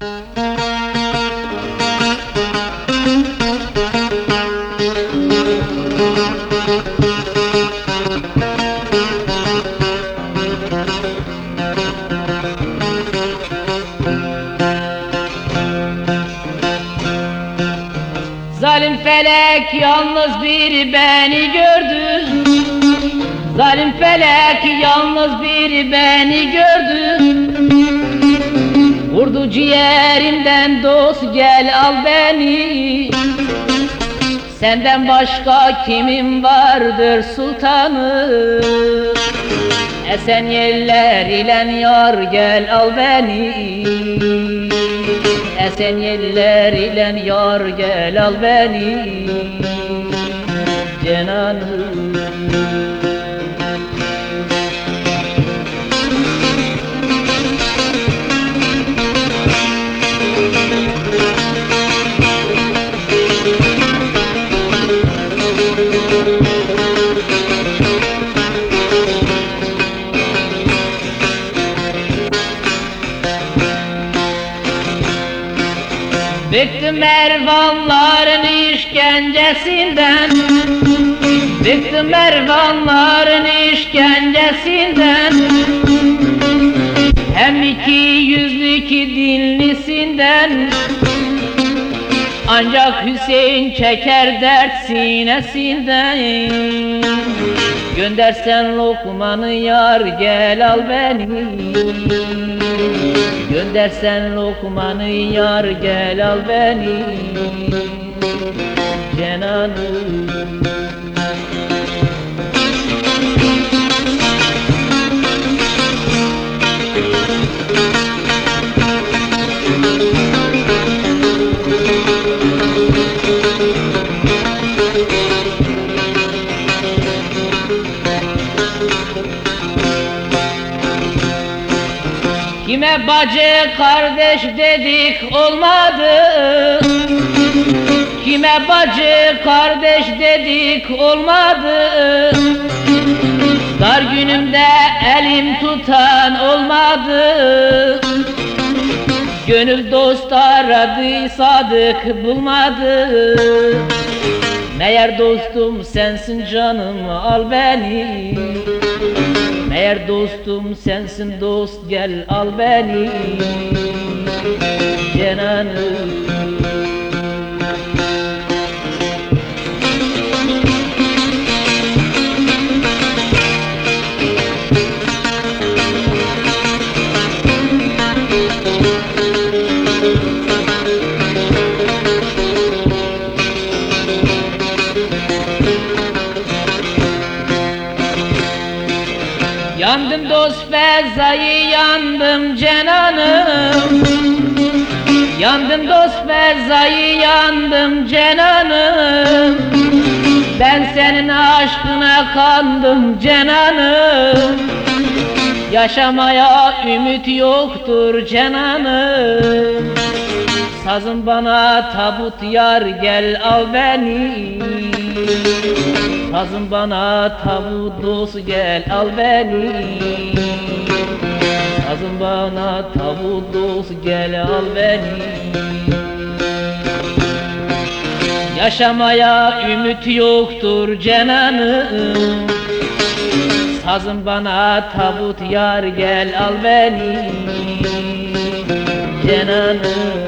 Zalim felek yalnız bir beni gördü. Zalim felek yalnız bir beni gördü Vurdu ciğerimden dost gel al beni. Senden başka kimim vardır sultanım Esen yeller ile yar gel al beni. Esen yeller ile yar gel al beni. Cenanım Bıktım Ervanların işkencesinden. Bıktım Ervanların işkencesinden. Hem iki yüzlü iki dinlisinden. Ancak Hüseyin çeker dert sinesinden Göndersen Lokman'ı yar gel al beni. Göndersen Lokman'ı yar gel al beni. Cenanım Kime bacı kardeş dedik olmadı? Kime bacı kardeş dedik olmadı? Dar günümde elim tutan olmadı. Gönül dost aradı sadık bulmadı. Meğer dostum sensin canım al beni Meğer dostum sensin dost gel al beni. Cenanım Yandım dost fezayı yandım cenanım. Yandım dost fezayı yandım cenanım. Ben senin aşkına kandım cenanım. Yaşamaya ümit yoktur cenanım. Sazın bana tabut yar gel al beni Sazın bana tabut dost gel al beni. Sazın bana tabut dost gel al beni. Yaşamaya ümit yoktur cenanım. Sazın bana tabut yar gel al beni. Cenanım